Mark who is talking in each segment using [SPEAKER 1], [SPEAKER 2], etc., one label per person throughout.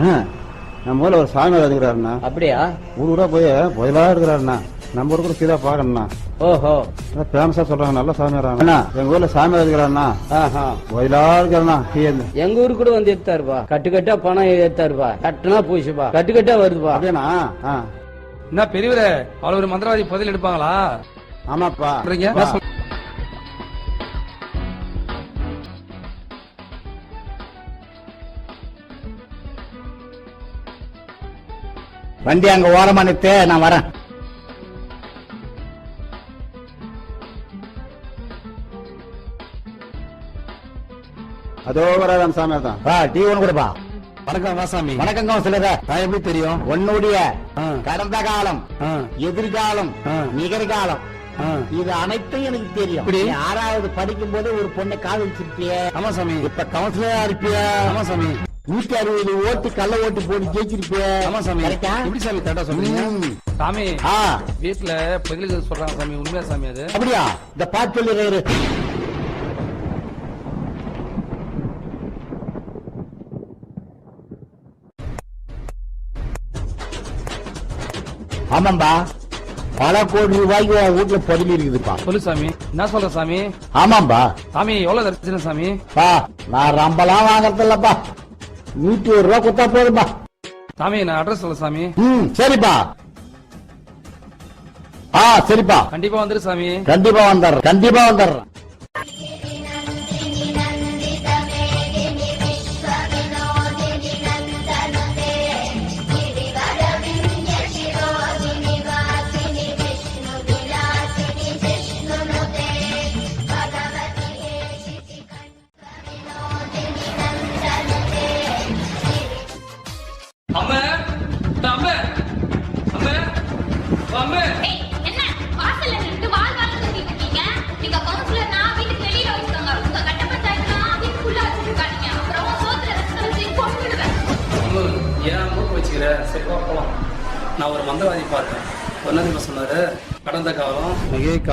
[SPEAKER 1] ஆ, நம்ம ஊர்ல ஒரு சாமியார் இருக்கிறாருண்ணா
[SPEAKER 2] அப்படியா?
[SPEAKER 1] ஊர் ஊரா போய் புயலா இருக்கிறாருண்ணா நம்ம ஊருக்கு கூட சீதா பாக்கணும்ண்ணா
[SPEAKER 2] ஓஹோ.
[SPEAKER 1] ஃபேமஸா சொல்றாங்க நல்ல சாமியார் அண்ணா. எங்க ஊர்ல சாமியார் இருக்கிறாருண்ணா
[SPEAKER 2] ஆஹா.
[SPEAKER 1] புயலா இருக்கிறாண்ணா
[SPEAKER 2] எங்க ஊருக்கு கூட வந்து எடுத்தாருப்பா கட்டு கட்டா பணம் எடுத்தாருப்பா கட்டுனா கட்டு கட்டா வருதுப்பா
[SPEAKER 1] அப்படியாண்ணா? ஆ.
[SPEAKER 3] என்ன பெரியவரே அவ்வளவு மந்திரவாதி பதில் எடுப்பாங்களா?
[SPEAKER 1] ஆமாப்பா.
[SPEAKER 4] வண்டி அங்க ஓரமா நிறுத்து நான் வரேன்.
[SPEAKER 1] அதோ வராதான் சாமியார் தான்
[SPEAKER 4] டீ ஒண்ணு கொடுப்பா.
[SPEAKER 3] வணக்கம் வாசாமி
[SPEAKER 4] வணக்கங்க சொல்லுற
[SPEAKER 3] நான் எப்படி தெரியும்?
[SPEAKER 4] உன்னுடைய. கடந்த காலம் எதிர்காலம். நிகழ்காலம். இது அனைத்தும் எனக்கு தெரியும். ஆறாவது படிக்கும் போது ஒரு பொண்ணை காதலிச்சிருப்பிய.
[SPEAKER 3] ஆமா சாமி.
[SPEAKER 4] இப்ப கவுன்சிலரா இருப்பிய.
[SPEAKER 3] ஆமா சாமி.
[SPEAKER 4] நூத்தி அறுபது ஓட்டு கள்ள ஓட்டு போட்டு ஜெயிச்சிருப்பிய
[SPEAKER 3] ஆமா சாமி? எப்படி சாமி கரெக்டா சொல்றீங்க. சாமி
[SPEAKER 4] ஆ.
[SPEAKER 3] வீட்டுல பதிலுக்கு சொல்றாங்க சாமி உண்மையா சாமி அது?
[SPEAKER 4] அப்படியா? இந்த பாத்து சொல்லுறாரு ஆமாம்பா. பல கோடி ரூபாய்க்கு உன் வீட்டுல பதிலி இருக்குதுப்பா.
[SPEAKER 3] சொல்லு சாமி. என்ன சொல்ற சாமி?
[SPEAKER 4] ஆமாம்பா.
[SPEAKER 3] சாமி எவ்வளவு தரிசனம் சாமி?
[SPEAKER 4] பா நான் ரம்பலாம் வாங்கறது இல்லப்பா நூத்தி ஒரு ரூபா கொடுத்தா போதும்பா.
[SPEAKER 3] சாமி நான் அட்ரஸ் சொல்ல சாமி.
[SPEAKER 4] ம் சரிப்பா. ஆ சரிப்பா.
[SPEAKER 3] கண்டிப்பா வந்துரு சாமி.
[SPEAKER 4] கண்டிப்பா வந்துடுறேன் கண்டிப்பா வந்துடுறேன்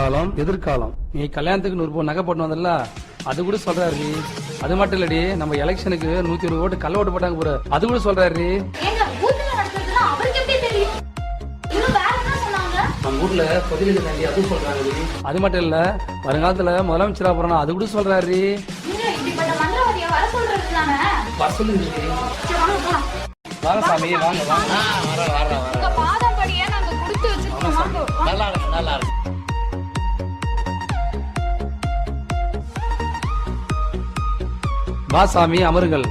[SPEAKER 3] காலம் எதிர்காலம். நீ கல்யாணத்துக்கு நூறு பவுன் நகை போட்டு வந்தல அது கூட சொல்றாரு நீ. அது மட்டும் இல்லடி நம்ம எலெக்ஷனுக்கு நூத்தி இருபது ஓட்டு கள்ள ஓட்டு போட்டாங்க போற அது கூட சொல்றாரு? நம்ம ஊர்ல பதிலுக்கு தாண்டி அதுவும் சொல்றாங்க அது மட்டும் இல்ல வருங்காலத்துல முதலமைச்சரா போறோம் அது கூட சொல்றாரு
[SPEAKER 5] வர?
[SPEAKER 3] வர சொல்லுங்க
[SPEAKER 5] வாங்க.
[SPEAKER 3] வாங்க வாங்க வாங்க.
[SPEAKER 5] உங்க பாதம்
[SPEAKER 3] வா சாமி அமருங்கள்.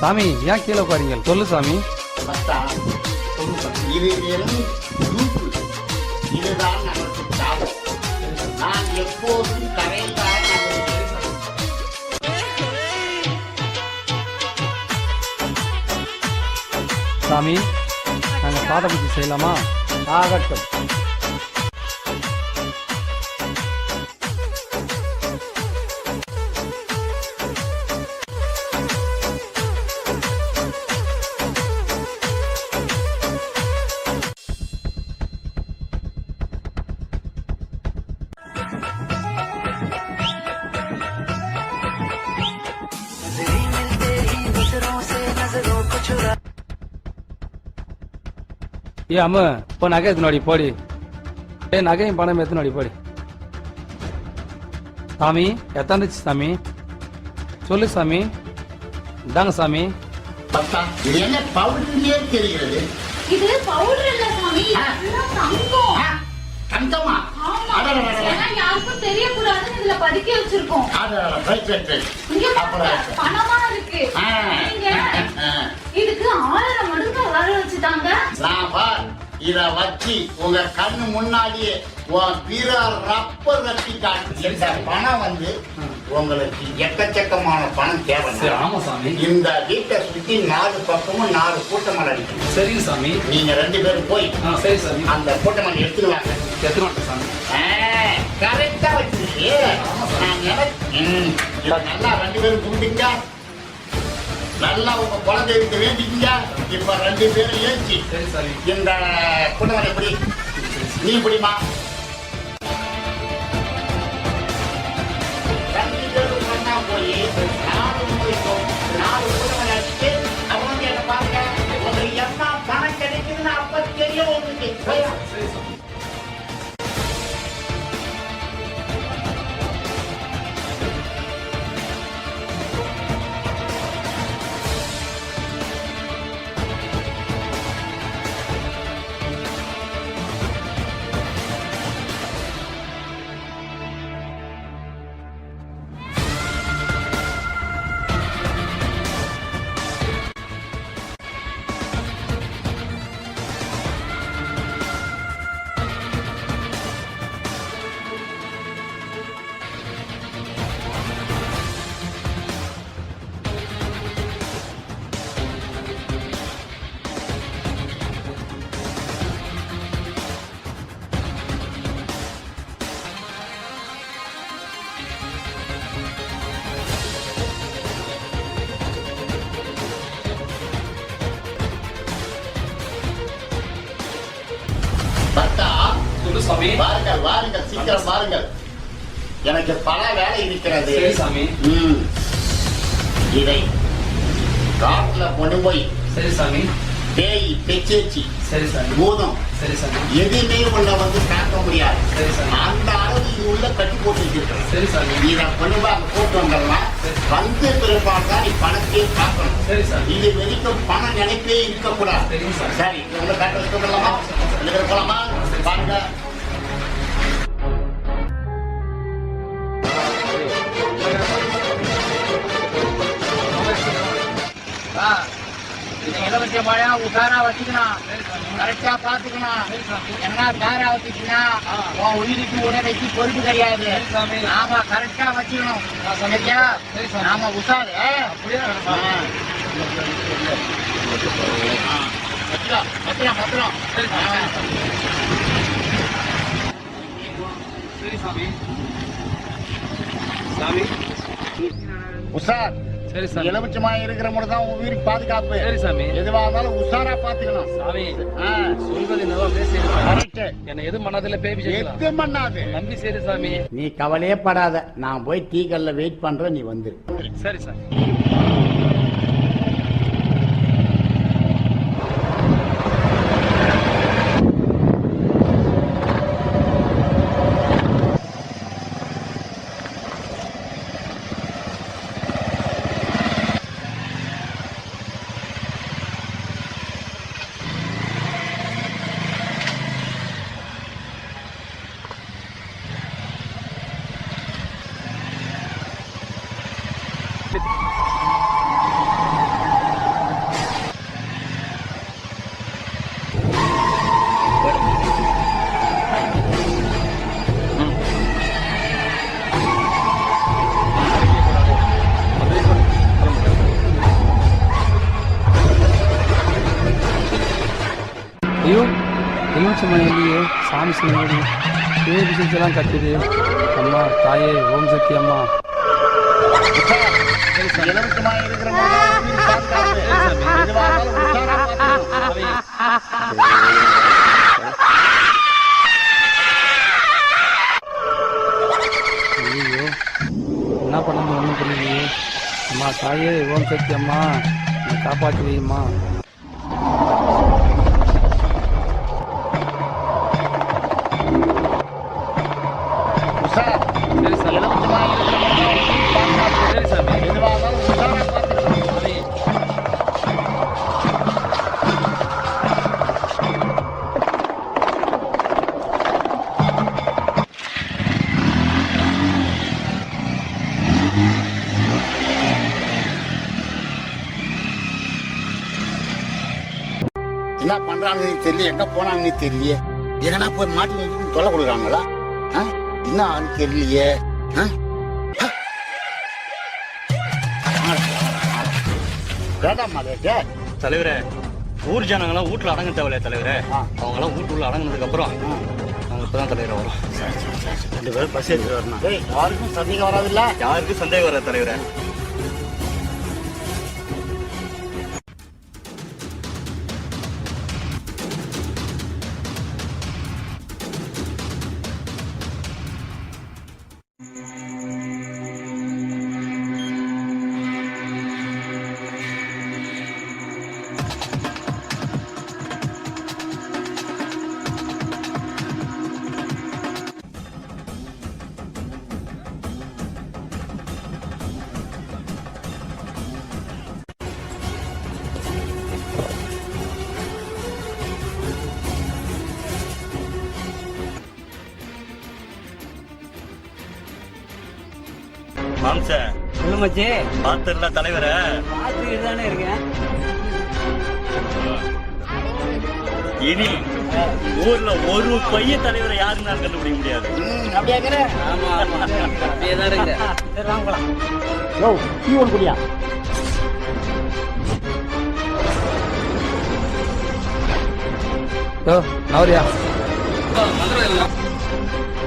[SPEAKER 3] சாமி ஏன் கீழே உட்காரீங்க சொல்லு சாமி.
[SPEAKER 4] இது இதுதான் நமக்கு நான் எப்போதும் கரைந்தான்
[SPEAKER 3] சாமி. நாங்கள் பாத பூஜை செய்யலாமா?
[SPEAKER 4] ஆகட்டும்.
[SPEAKER 3] ஏ அம்மு இப்போ நகை எத்தனாடி போடி ஏ நகையும் பணம் எத்தனாடி போடி சாமி எத்தாந்துச்சு சாமி சொல்லு சாமி இதாங்க சாமி
[SPEAKER 4] மச்சான், இது என்ன பவுடர்னே தெரிகிறது
[SPEAKER 5] இது powder இல்ல சாமி.
[SPEAKER 4] ஆ.
[SPEAKER 5] இதெல்லாம் தங்கம்.
[SPEAKER 4] ஆ, தங்கமா
[SPEAKER 5] ஆமா.
[SPEAKER 4] அடடடடட.
[SPEAKER 5] இதெல்லாம் யாருக்கும் தெரியக்கூடாதுன்னு இதுல பதுக்கி வச்சிருக்கோம்
[SPEAKER 4] அடடட, ரைட், ரைட், ரைட்.
[SPEAKER 5] இங்க
[SPEAKER 4] அப்புறம்
[SPEAKER 5] பாருங்க, பணமா இருக்கு
[SPEAKER 4] ஆ,
[SPEAKER 5] நீங்க
[SPEAKER 4] ஆ.
[SPEAKER 5] இதுக்கு ஆயிரம் மடங்கு வர வச்சுட்டாங்க
[SPEAKER 4] நான் இத வச்சு உங்க கண்ணு முன்னாடியே ரப்ப ரத்தி காட்டு பணம் வந்து உங்களுக்கு எக்கச்சக்கமான பணம் தேவை.
[SPEAKER 3] ஆமா சாமி.
[SPEAKER 4] இந்த வீட்டை சுத்தி நாலு பக்கமும் நாலு கூட்டமலை அடிக்கணும்
[SPEAKER 3] சரிங்க சாமி.
[SPEAKER 4] நீங்க ரெண்டு பேரும் போய்
[SPEAKER 3] சரி சாமி.
[SPEAKER 4] அந்த கூட்டமலை எடுத்துட்டு வாங்க
[SPEAKER 3] எத்தனை வாட்டம் சாமி
[SPEAKER 4] கரெக்டா வச்சிருக்கீங்க. நான் நல்லா ரெண்டு பேரும் கும்பிட்டீங்க நல்லா உங்க குலதெய்வத்தை வேண்டிக்கிங்க. இப்ப ரெண்டு பேரும் ஏற்றி இந்த குடும்பம் எப்படி? நீ எப்படிமா ரெண்டு பேரும் ஒண்ணா போய் நாலு நாலு குடும்பம் அடிச்சு அவங்க என்ன பாருங்க உங்களுக்கு என்ன பணம் கிடைக்குதுன்னு அப்ப தெரியும் உங்களுக்கு
[SPEAKER 3] சொல்லு சாமி.
[SPEAKER 4] வாருங்கள் வாருங்கள் சீக்கிரம் வாருங்கள். எனக்கு பல வேலை இருக்கிறது.
[SPEAKER 3] சாமி.
[SPEAKER 4] ம். இதை காட்டுல கொண்டு போய்
[SPEAKER 3] சரி சாமி.
[SPEAKER 4] பேய் பெச்சேச்சி
[SPEAKER 3] சரி சாமி.
[SPEAKER 4] பூதம்.
[SPEAKER 3] சரி சாமி.
[SPEAKER 4] எதுவுமே உன்னை வந்து தாக்க முடியாது.
[SPEAKER 3] சரி சாமி.
[SPEAKER 4] அந்த அளவு இது உள்ள கட்டி போட்டு வச்சிருக்கிறேன்.
[SPEAKER 3] சரி சாமி
[SPEAKER 4] இதை கொண்டு அங்க போட்டு வந்துடலாம். வந்து பிறப்பால் தான் நீ பணத்தையே பார்க்கணும்.
[SPEAKER 3] சரி சாமி
[SPEAKER 4] இது வரைக்கும் பண நினைப்பே இருக்கக்கூடாது. சரி. உங்களை காட்ட வச்சுக்கலாமா இதுல போலாமா? பாருங்க இலவச பழம் உஷாரா வச்சுக்கணும் கரெக்டா பாத்துக்கணும் என்ன தாரா வச்சுக்கீங்கன்னா உன் உயிருக்கு உடலைக்கு பொறுப்பு கிடையாது. நாம கரெக்டா வச்சுக்கணும். சரியா? நாம உசாரு ஆ. ஆ. வச்சுக்கலாம்
[SPEAKER 3] சரி சாமி சாமி
[SPEAKER 4] உஷார்.
[SPEAKER 3] சரி சாமி.
[SPEAKER 4] எலுமிச்சமா இருக்கிற மட்டும் தான் உன் உயிருக்கு பாதுகாப்பு.
[SPEAKER 3] சரி சாமி.
[SPEAKER 4] எதுவா இருந்தாலும் உஷாரா பாத்துக்கணும்.
[SPEAKER 3] சாமி
[SPEAKER 4] ஆ.
[SPEAKER 3] சொல்வது நல்லா
[SPEAKER 4] கரெக்ட்
[SPEAKER 3] என்ன எது மனதில் பேபி
[SPEAKER 4] எது பண்ணாது
[SPEAKER 3] நம்பி சரி சாமி.
[SPEAKER 2] நீ கவலையே படாத. நான் போய் டீக்கல்ல வெயிட் பண்றேன் நீ வந்துரு.
[SPEAKER 3] சரி சாமி. இல்லையே சாமி சொன்னது பேபி செஞ்செல்லாம் கத்துது? அம்மா தாயே ஓம் சக்தி அம்மா. ஐயோ என்ன பண்ணணும் ஒன்றும் புரியலையே. அம்மா தாயே ஓம் சக்தி அம்மா.
[SPEAKER 4] காப்பாற்றுவீம்மா தெரியல. எங்க போனான்னு தெரியல எங்கன்னா போய் மாட்டி வச்சு தொலை கொடுக்குறாங்களா? என்ன ஆன்னு தெரியலையே.
[SPEAKER 6] தலைவரே ஊர் ஜனங்களாம் வீட்டுல அடங்க தேவையில்ல தலைவரே. அவங்களாம் வீட்டுக்குள்ள அடங்கினதுக்கு அப்புறம் அவங்க இப்பதான் தலைவர் வரும். ரெண்டு பேரும் பஸ் ஏற்றி வரணும்.
[SPEAKER 4] யாருக்கும் சந்தேகம் வராதுல்ல?
[SPEAKER 6] யாருக்கும் சந்தேகம் வராது தலைவரே.
[SPEAKER 2] மச்சி.
[SPEAKER 6] பாத்துடல தலைவரை.
[SPEAKER 2] பார்த்துக்கிட்டு தானே இருக்கேன்.
[SPEAKER 6] இனி ஊர்ல ஒரு பையன் தலைவரை யாருன்னு நான் கண்டுபிடிக்க முடியாது.
[SPEAKER 7] அப்படியா இருக்கிற?
[SPEAKER 2] ஆமா ஆமா. அப்படியே தான் இருக்கு
[SPEAKER 7] சரி வாங்க போலாம்.
[SPEAKER 4] யோ டீ ஒன்று குடியா?
[SPEAKER 8] யோ நவரியா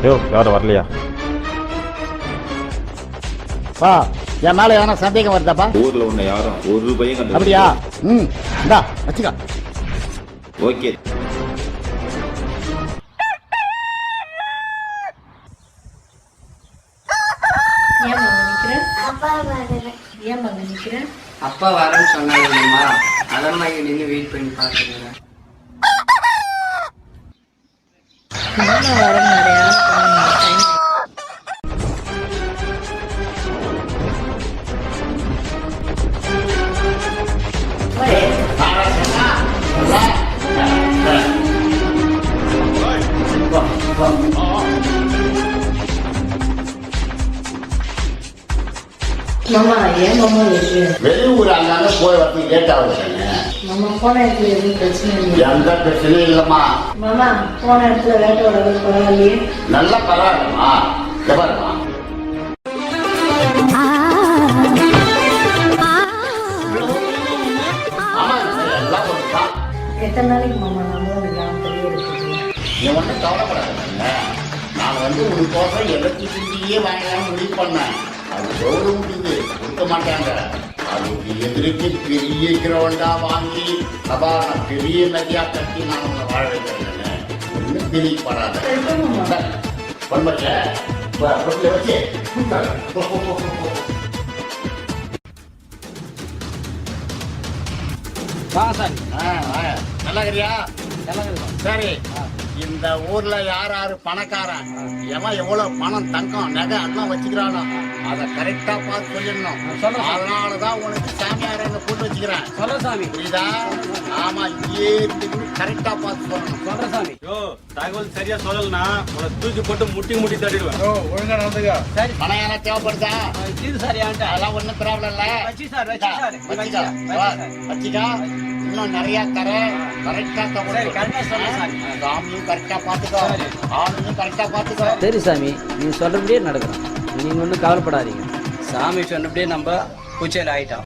[SPEAKER 9] யோ யாரும் வரலையா?
[SPEAKER 4] பா என் மேல எதனா சந்தேகம் வருதாப்பா?
[SPEAKER 10] ஊர்ல உன்னை யாரும் ஒரு பையன் கண்டு
[SPEAKER 4] அப்படியா? ம் இந்தா வச்சுக்க.
[SPEAKER 10] ஓகே.
[SPEAKER 11] அப்பா வரேன்னு சொன்னாங்க இல்லைம்மா அதான் நான் இங்க நின்று வெயிட் பண்ணி பார்த்துக்கிறேன்.
[SPEAKER 12] மாமா வரேன். மாமா ஏன் மாமா இருக்கு
[SPEAKER 4] வெளியூர் அங்கங்க போய் வரது லேட் ஆகுது
[SPEAKER 12] மாமா போன இடத்துல எதுவும் பிரச்சனை இல்லையா.
[SPEAKER 4] எந்த பிரச்சனையும் இல்லம்மா.
[SPEAKER 12] மாமா போன இடத்துல வேட்டோட பரவாயில்லையே?
[SPEAKER 4] நல்லா பரவாயில்லம்மா. ஒண்ணுதான்.
[SPEAKER 12] எத்தனை நாளைக்கு மாமா நம்ம கிராமத்திலேயே இருக்குது
[SPEAKER 4] நீ ஒன்றும் கவலைப்படாத நான் வந்து உனக்கோசம் எலக்ட்ரிசிட்டியே வாங்கலாம்னு முடிவு பண்ணேன். அது முடியுது கொடுக்க மாட்டாங்க. அதுக்கு எதிர்க்கு பெரிய கிரவுண்டா வாங்கி சபாரண பெரிய நதியா கட்டி நான் உன்னை வாழ வைக்கிறேன் ஒன்றும். நல்லா இருக்கிறியா சரி. இந்த ஊர்ல யார் யாரு பணக்காரன் எவன் எவ்வளவு பணம் தங்கம் நகை எல்லாம் வச்சுக்கிறானோ அத கரெக்டா பார்த்து சொல்லிடணும். அதனாலதான் உனக்கு சாமியார் அங்க போட்டு வச்சுக்கிறேன்
[SPEAKER 2] சொல்ற சாமி.
[SPEAKER 4] புரியுதா? ஆமா இங்கே இருந்து கரெக்டா பார்த்து சொல்லணும்.
[SPEAKER 2] சொல்ற சாமி.
[SPEAKER 6] யோ தகவல் சரியா சொல்லலனா உன்னை தூக்கி போட்டு முட்டி முட்டி தட்டிடுவேன்.
[SPEAKER 4] பணம் யாரா தேவைப்படுதா?
[SPEAKER 2] இது சரியான்ட்டா.
[SPEAKER 4] அதெல்லாம் ஒண்ணும் ப்ராப்ளம் இல்ல.
[SPEAKER 2] வச்சு சார் வச்சு சார்.
[SPEAKER 4] வச்சுக்கோ. இன்னும் நிறைய தர கரெக்டா. சாமியும் கரெக்டா பாத்துக்கோ ஆளுங்களும் கரெக்டா பாத்துக்கோ
[SPEAKER 2] சரி. சாமி நீங்க சொல்றபடியே நடக்கிறோம் நீங்க ஒன்றும் கவலைப்படாதீங்க.
[SPEAKER 8] சாமி சொன்னபடியே நம்ம பூச்சையில் ஆயிட்டோம்.